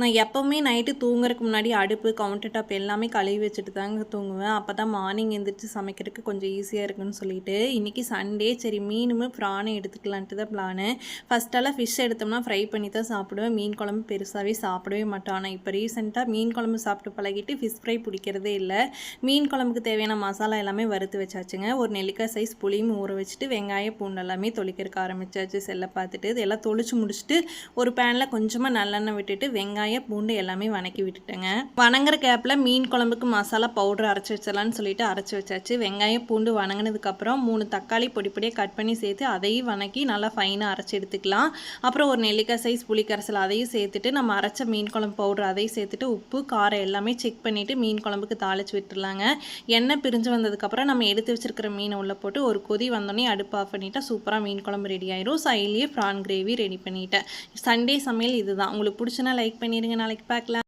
நான் எப்போவுமே நைட்டு தூங்குறதுக்கு முன்னாடி அடுப்பு கவுண்டர் டாப் எல்லாமே கழுவி வச்சுட்டு தாங்க தூங்குவேன். அப்போ தான் மார்னிங் எழுந்திரிச்சு சமைக்கிறதுக்கு கொஞ்சம் ஈஸியாக இருக்குன்னு சொல்லிட்டு இன்றைக்கி சண்டே சரி மீனுமே ப்ரானை எடுத்துக்கலான்ட்டு தான் பிளானு ஃபஸ்ட்டெல்லாம் ஃபிஷ் எடுத்தோம்னா ஃப்ரை பண்ணி தான் சாப்பிடுவேன். மீன் குழம்பு பெருசாகவே சாப்பிடவே மாட்டோம் ஆனால் இப்போ ரீசெண்டாக மீன் குழம்பு சாப்பிட்டு பழகிட்டு ஃபிஷ் ஃப்ரை பிடிக்கிறதே இல்லை. மீன் குழம்புக்கு தேவையான மசாலா எல்லாமே வறுத்து வச்சாச்சுங்க. ஒரு நெல்லிக்காய் சைஸ் புளியும் ஊற வச்சுட்டு வெங்காயம் பூண்டு எல்லாமே தொளிக்கிறதுக்கு ஆரம்பிச்சாச்சு. செல்லை பார்த்துட்டு இதெல்லாம் தொளிச்சு முடிச்சுட்டு ஒரு பேனில் கொஞ்சமாக நல்லெண்ணெய் விட்டுட்டு வெங்காயம் பூண்டு எல்லாமே வணக்கி விட்டுட்டேங்க. வணங்குற கேப்பில் மீன் குழம்புக்கு மசாலா பவுடர் அரைச்சி வச்சிடலான்னு சொல்லிட்டு அரைச்சி வச்சாச்சு. வெங்காயம் பூண்டு வணங்கினதுக்கப்புறம் மூணு தக்காளி பொடி பொடியாக கட் பண்ணி சேர்த்து அதையும் வணக்கி நல்லா ஃபைனாக அரைச்சி எடுத்துக்கலாம். அப்புறம் ஒரு நெல்லிக்காய் சைஸ் புளிக்கரைசல் அதையும் சேர்த்துட்டு நம்ம அரைச்ச மீன் குழம்பு பவுடர் அதையும் சேர்த்துட்டு உப்பு காரம் எல்லாமே செக் பண்ணிவிட்டு மீன் குழம்புக்கு தாளிச்சு விட்டுருலாங்க எண்ணெய் பிரிஞ்சு வந்ததுக்கப்புறம் நம்ம எடுத்து வச்சிருக்கிற மீனை உள்ளே போட்டு ஒரு கொதி வந்தோடனே அடுப்பு ஆஃப் பண்ணிட்டா சூப்பராக மீன் குழம்பு ரெடி ஆயிரும். சைட்லேயே ப்ரான் கிரேவி ரெடி பண்ணிட்டேன். சண்டே சமையல் இதுதான். உங்களுக்கு பிடிச்சனா லைக் பண்ணிடுங்க நாளைக்கு பார்க்கலாம்